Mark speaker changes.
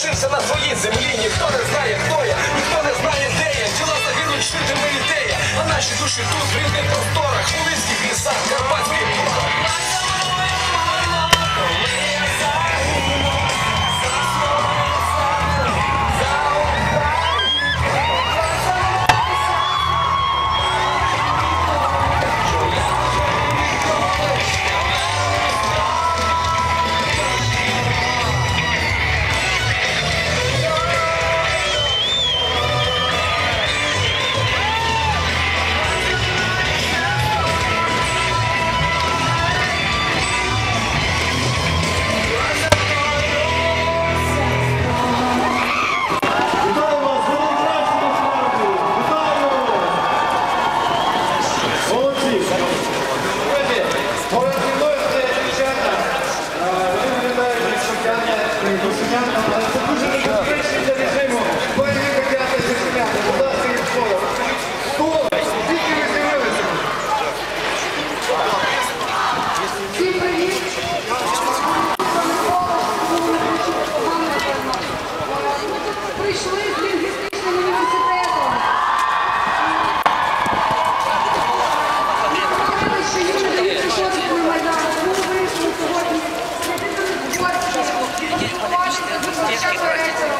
Speaker 1: залишився на своїй землі. Ніхто не знає, хто я, ніхто не знає, де я. Тіла загинуть житиме ідея, а наші душі тут в різних просторах, у ліських лісах, карпатських горах.
Speaker 2: Це дуже Подписчики, простите.